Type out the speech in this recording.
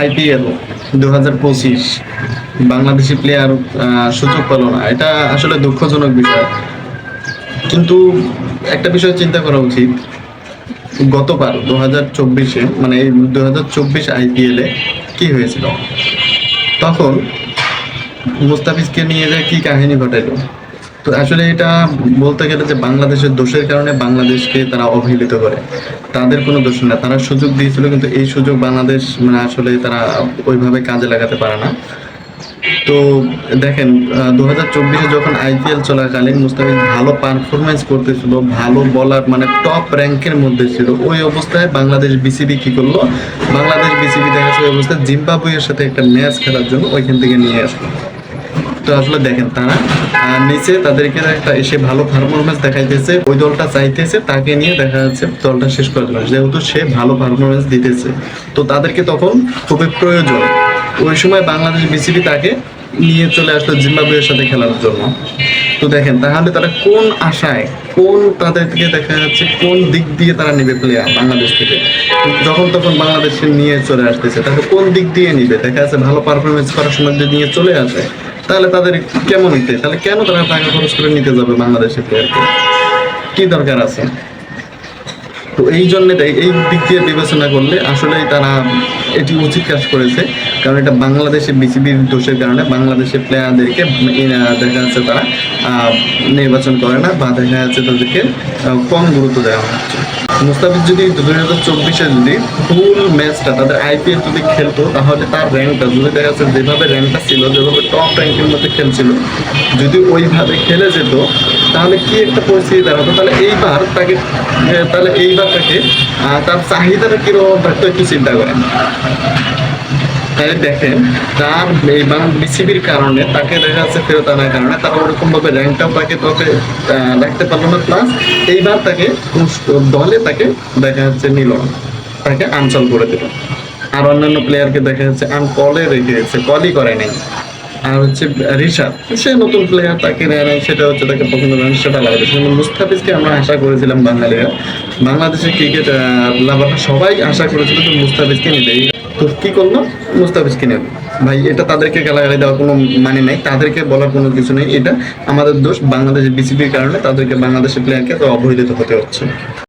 IPL দু হাজার পঁচিশ। বাংলাদেশি প্লেয়ার সুযোগ পেল না। এটা আসলে দুঃখজনক বিষয়। কিন্তু একটা বিষয় চিন্তা করা উচিত। গতবার দু হাজার চব্বিশে মানে এই দু হাজার চব্বিশ আইপিএলে কি হয়েছিল? তখন মুস্তাফিজকে নিয়ে যে কি কাহিনী ঘটাইলো? তো আসলে এটা বলতে গেলে যে বাংলাদেশের দোষের কারণে বাংলাদেশকে তারা অবহেলিত করে। তাদের কোনো দোষ না, তারা সুযোগ দিয়েছিল কিন্তু এই সুযোগ বাংলাদেশ মানে আসলে তারা ওইভাবে কাজে লাগাতে পারে না। তো দেখেন দু হাজার চব্বিশে যখন আইপিএল চলাকালীন মুস্তাফিজ ভালো পারফরমেন্স করতেছিল, ভালো বলার মানে টপ র্যাঙ্কের মধ্যে ছিল, ওই অবস্থায় বাংলাদেশ বিসিবি কি করল? বাংলাদেশ বিসিবি দেখা ওই অবস্থায় জিম্বাবুয়ের সাথে একটা ম্যাচ খেলার জন্য ওইখান থেকে নিয়ে আসলো। তো আসলে দেখেন তারা নিচে তাদেরকে একটা এসে ভালো পারফরমেন্স দেখাইতেছে, ওই দলটা চাইতেছে, তাকে নিয়ে দেখা যাচ্ছে দলটা শেষ করে দিল। যেহেতু সে ভালো পারফরমেন্স দিতেছে। তো তাদেরকে তখন খুবই প্রয়োজন। ওই সময় বাংলাদেশ বিসিবি তাকে নিয়ে চলে আসলো জিম্বাবুয়ের সাথে খেলার জন্য। তো দেখেন, তাহলে তারা কোন আশায়, কোন তাদের থেকে দেখা যাচ্ছে কোন দিক দিয়ে তারা নেবে প্লেয়ার বাংলাদেশ থেকে? যখন তখন বাংলাদেশে নিয়ে চলে আসতেছে তাহলে কোন দিক দিয়ে নিবে? দেখা যাচ্ছে ভালো পারফরমেন্স করার সময় যদি নিয়ে চলে আসে তাহলে তাদের কেমন হইতে? তাহলে কেন তারা টাকা খরচ করে নিতে যাবে বাংলাদেশের প্লেয়ারকে কি দরকার আছে? তো এই জন্য এই দিক দিয়ে বিবেচনা করলে আসলেই তারা এটি উচিত কাজ করেছে। কারণ এটা বাংলাদেশের বিসিবির দোষের কারণে বাংলাদেশের প্লেয়ারদেরকে দেখা যাচ্ছে তারা নির্বাচন করে না বা দেখা যাচ্ছে তাদেরকে কম গুরুত্ব দেওয়া হচ্ছে। মুস্তাফিজ যদি দুই হাজার চব্বিশে যদি ফুল ম্যাচটা তাদের আইপিএল যদি খেলতো, তাহলে তার র্যাঙ্কটা যদি দেখা যাচ্ছে যেভাবে র্যাঙ্কটা ছিল, যেভাবে টপ র্যাঙ্কের মধ্যে খেলছিল, যদি ওইভাবে খেলে যেত তাহলে কি একটা পরিস্থিতি দাঁড়াতো? তাহলে এইবার তাকে তাহলে এইবার তাকে তার চাহিদাটা কীরকম থাকতো একটু চিন্তা করেন। তাই দেখেন, তার এই বিসিবির কারণে, তাকে দেখা যাচ্ছে ফেরত আনার কারণে, তারা ওরকম ভাবে র্যাঙ্কটাও তাকে তবে রাখতে পারল না। প্লাস এইবার তাকে দলে তাকে দেখা যাচ্ছে নিল, তাকে আনচল করে দিল। আর অন্যান্য প্লেয়ারকে দেখা যাচ্ছে আনকলে রেখে গেছে কলই করে নাই। আর হচ্ছে রিশাদ, সে নতুন প্লেয়ার তাকে নাই, সেটা হচ্ছে তাকে পছন্দ করেন সেটা লাগাবে কিন্তু মুস্তাফিজকে আমরা আশা করেছিলাম বাঙালিরা। বাংলাদেশের ক্রিকেট লাভাররা সবাই আশা করেছিল যে মুস্তাফিজকে নিবে। তো কি করল? মুস্তাফিজকে নেবে। ভাই, এটা তাদেরকে গালাগালি দেওয়ার কোনো মানে নাই, তাদেরকে বলার কোনো কিছু নেই। এটা আমাদের দোষ, বাংলাদেশের বিসিবির কারণে তাদেরকে বাংলাদেশের প্লেয়ারকে অবহেলিত হতে হচ্ছে।